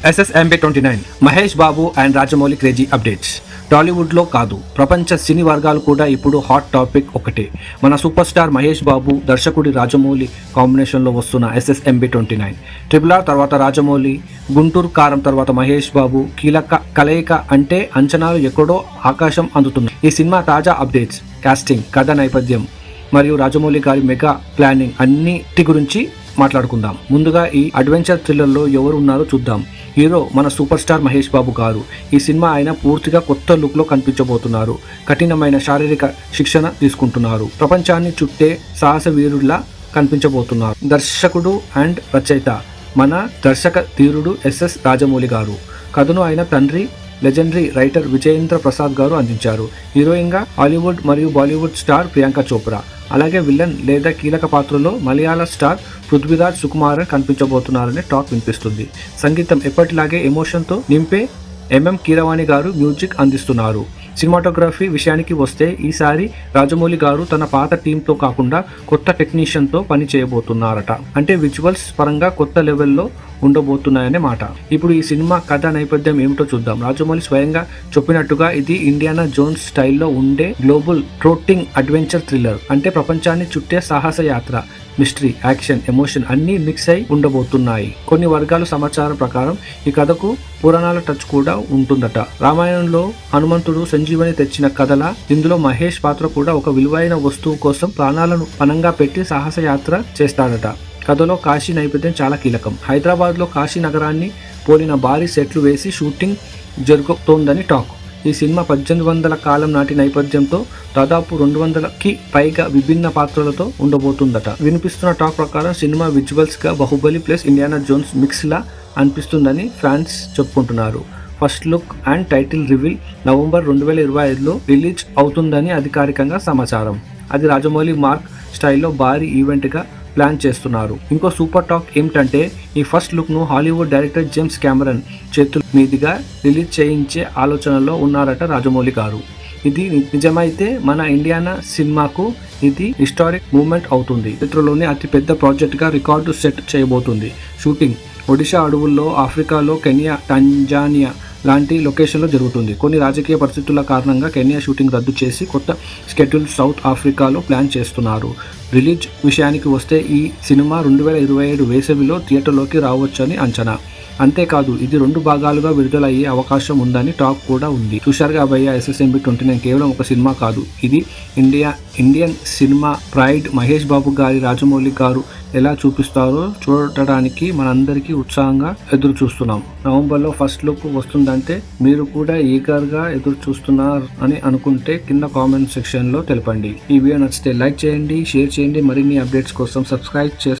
SSMB twenty nine Mahesh Babu and Rajamouli crazy updates. టాలీవుడ్లో కాదు ప్రపంచ సినీ వర్గాలు కూడా ఇప్పుడు హాట్ టాపిక్ ఒకటే. మన సూపర్ స్టార్ మహేష్ బాబు దర్శకుడి రాజమౌళి కాంబినేషన్లో వస్తున్న SSMB twenty nine triple R తర్వాత రాజమౌళి గుంటూరు కారం తర్వాత మహేష్ బాబు కీలక కలయిక అంటే అంచనాలు ఎక్కడో ఆకాశం అందుతుంది ఈ సినిమా తాజా అప్డేట్స్ కాస్టింగ్ కథ నేపథ్యం మరియు రాజమౌళి గారి మెగా ప్లానింగ్ అన్నిటి గురించి మాట్లాడుకుందాం. ముందుగా ఈ అడ్వెంచర్ థ్రిల్లర్లో ఎవరు ఉన్నారో చూద్దాం. హీరో మన సూపర్ స్టార్ మహేష్ బాబు గారు. ఈ సినిమా ఆయన పూర్తిగా కొత్త లుక్లో కనిపించబోతున్నారు. కఠినమైన శారీరక శిక్షణ తీసుకుంటున్నారు. ప్రపంచాన్ని చుట్టే సాహస వీరుల్లా కనిపించబోతున్నారు. దర్శకుడు అండ్ రచయిత మన దర్శక ధీరుడు ఎస్ఎస్ రాజమౌళి గారు. కథను ఆయన తండ్రి లెజెండరీ రైటర్ విజయేంద్ర ప్రసాద్ గారు అందించారు. హీరోయిన్గా హాలీవుడ్ మరియు బాలీవుడ్ స్టార్ ప్రియాంక చోప్రా అలాగే విలన్ లేదా కీలక పాత్రలో మలయాళ స్టార్ పృథ్వీరాజ్ సుకుమారన్ కనిపించబోతున్నారని టాక్ వినిపిస్తుంది. సంగీతం ఎప్పటిలాగే ఎమోషన్తో నింపే ఎంఎం కీరవాణి గారు మ్యూజిక్ అందిస్తున్నారు. సినిమాటోగ్రఫీ విషయానికి వస్తే ఈసారి రాజమౌళి గారు తన పాత టీంతో కాకుండా కొత్త టెక్నీషియన్తో పని చేయబోతున్నారట అంటే విజువల్స్ పరంగా కొత్త లెవెల్లో ఉండబోతున్నాయనే మాట. ఇప్పుడు ఈ సినిమా కథ నేపథ్యం ఏమిటో చూద్దాం. రాజమౌళి స్వయంగా చెప్పినట్టుగా ఇది ఇండియానా జోన్స్ స్టైల్లో ఉండే గ్లోబల్ ట్రోటింగ్ అడ్వెంచర్ థ్రిల్లర్. అంటే ప్రపంచాన్ని చుట్టే సాహస యాత్ర మిస్టరీ యాక్షన్ ఎమోషన్ అన్నీ మిక్స్ అయి ఉండబోతున్నాయి. కొన్ని వర్గాల సమాచారం ప్రకారం ఈ కథకు పురాణాల టచ్ కూడా ఉంటుందట. రామాయణంలో హనుమంతుడు సంజీవని తెచ్చిన కథల ఇందులో మహేష్ పాత్ర కూడా ఒక విలువైన వస్తువు కోసం ప్రాణాలను పనంగా పెట్టి సాహస యాత్ర చేస్తాడట. కథలో కాశీ నేపథ్యం చాలా కీలకం. హైదరాబాద్లో కాశీ నగరాన్ని పోలిన భారీ సెట్లు వేసి షూటింగ్ జరుగుతోందని టాక్. ఈ సినిమా పద్దెనిమిది వందల కాలం నాటి నేపథ్యంతో దాదాపు రెండు వందలకి పైగా విభిన్న పాత్రలతో ఉండబోతుందట. వినిపిస్తున్న టాక్ ప్రకారం సినిమా విజువల్స్గా బాహుబలి ప్లస్ ఇండియానా జోన్స్ మిక్స్లా అనిపిస్తుందని ఫ్యాన్స్ చెప్పుకుంటున్నారు. First look and title reveal November రెండు వేల ఇరవై ఐదులో రిలీజ్ అవుతుందని అధికారికంగా సమాచారం. అది రాజమౌళి మార్క్ స్టైల్లో భారీ ఈవెంట్గా ప్లాన్ చేస్తున్నారు. ఇంకో సూపర్ టాక్ ఏమిటంటే ఈ ఫస్ట్ లుక్ను హాలీవుడ్ డైరెక్టర్ జేమ్స్ కెమెరన్ చేతుల మీదుగా రిలీజ్ చేయించే ఆలోచనలో ఉన్నారట రాజమౌళి గారు. ఇది నిజమైతే మన ఇండియానా సినిమాకు ఇది హిస్టారిక్ మూమెంట్ అవుతుంది. చిత్రంలోని అతిపెద్ద ప్రాజెక్ట్గా రికార్డు సెట్ చేయబోతుంది. షూటింగ్ ఒడిశా అడవుల్లో ఆఫ్రికాలో కెనియా టంజానియా లాంటి లొకేషన్లో జరుగుతుంది. కొన్ని రాజకీయ పరిస్థితుల కారణంగా కెన్యా షూటింగ్ రద్దు చేసి కొత్త స్కెడ్యూల్ సౌత్ ఆఫ్రికాలో ప్లాన్ చేస్తున్నారు. రిలీజ్ విషయానికి వస్తే ఈ సినిమా రెండు వేల ఇరవై ఏడు వేసవిలో థియేటర్లోకి రావచ్చని అంచనా. అంతేకాదు ఇది రెండు భాగాలుగా విడుదలయ్యే అవకాశం ఉందని టాక్ కూడా ఉంది. చూశారుగా భయ్య ఎస్ఎస్ఎంబి ట్వంటీ నైన్ కేవలం ఒక సినిమా కాదు. ఇది India Indian cinema pride Mahesh Babu గారి రాజమౌళి గారు ఎలా చూపిస్తారో చూడటానికి మనందరికీ ఉత్సాహంగా ఎదురు చూస్తున్నాం నవంబర్లో ఫస్ట్ లుక్ వస్తుందంటే మీరు కూడా ఈగర్గా ఎదురు చూస్తున్నారు అని అనుకుంటే కింద కామెంట్ సెక్షన్లో తెలపండి. ఈ వీడియో నచ్చితే లైక్ చేయండి షేర్ చేయండి. మరిన్ని అప్డేట్స్ కోసం సబ్స్క్రైబ్ చేసి